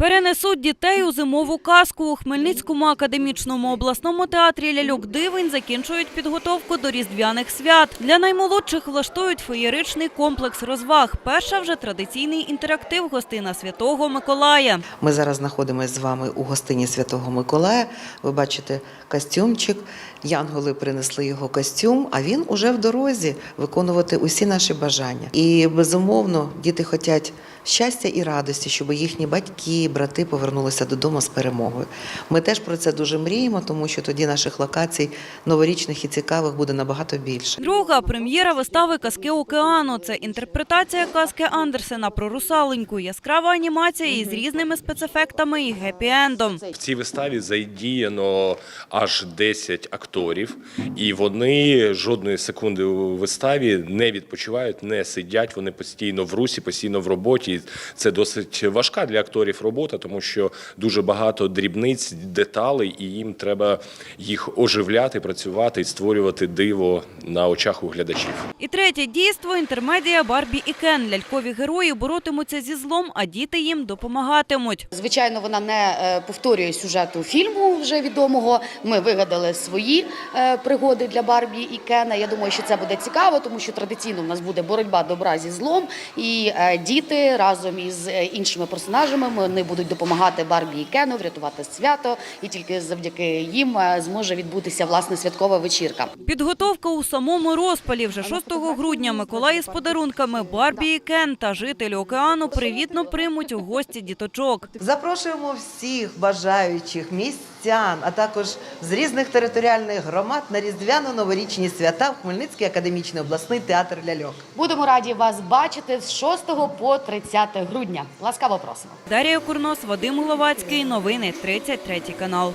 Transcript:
Перенесуть дітей у зимову казку. У Хмельницькому академічному обласному театрі ляльок дивень закінчують підготовку до різдвяних свят. Для наймолодших влаштують феєричний комплекс розваг. Перша вже традиційний інтерактив гостина Святого Миколая. Ми зараз знаходимося з вами у гостині Святого Миколая. Ви бачите костюмчик. Янголи принесли його костюм, а він уже в дорозі виконувати усі наші бажання. І безумовно, діти хочуть щастя і радості, щоб їхні батьки, брати повернулися додому з перемогою. Ми теж про це дуже мріємо, тому що тоді наших локацій новорічних і цікавих буде набагато більше. Друга прем'єра вистави Казки океану. Це інтерпретація казки Андерсена про русаленьку. Яскрава анімація із різними спецефектами і гепі-ендом. В цій виставі задіяно аж 10 акторів, і вони жодної секунди у виставі не відпочивають, не сидять. Вони постійно в русі, постійно в роботі. Це досить важка для акторів робота, тому що дуже багато дрібниць, деталей, і їм треба їх оживляти, працювати і створювати диво на очах у глядачів. І третє дійство інтермедія Барбі і Кен. Лялькові герої боротимуться зі злом, а діти їм допомагатимуть. Звичайно, вона не е, повторює сюжету фільму вже відомого. Ми вигадали свої е, пригоди для Барбі і Кена. Я думаю, що це буде цікаво, тому що традиційно в нас буде боротьба добра зі злом, і е, діти разом із іншими персонажами вони будуть допомагати Барбі і Кену врятувати свято, і тільки завдяки їм е, зможе відбутися власне святкова вечірка. Підготовка у самому розпалі. Вже 6 грудня Миколаї з подарунками Барбі і Кен та жителі океану привітно приймуть у гості діточок. Запрошуємо всіх бажаючих містян, а також з різних територіальних громад на різдвяно-новорічні свята в Хмельницький академічний обласний театр ляльок. Будемо раді вас бачити з 6 по 30 грудня. Ласкаво просимо. Дарія Курнос, Вадим Гловацький. Новини 33 канал.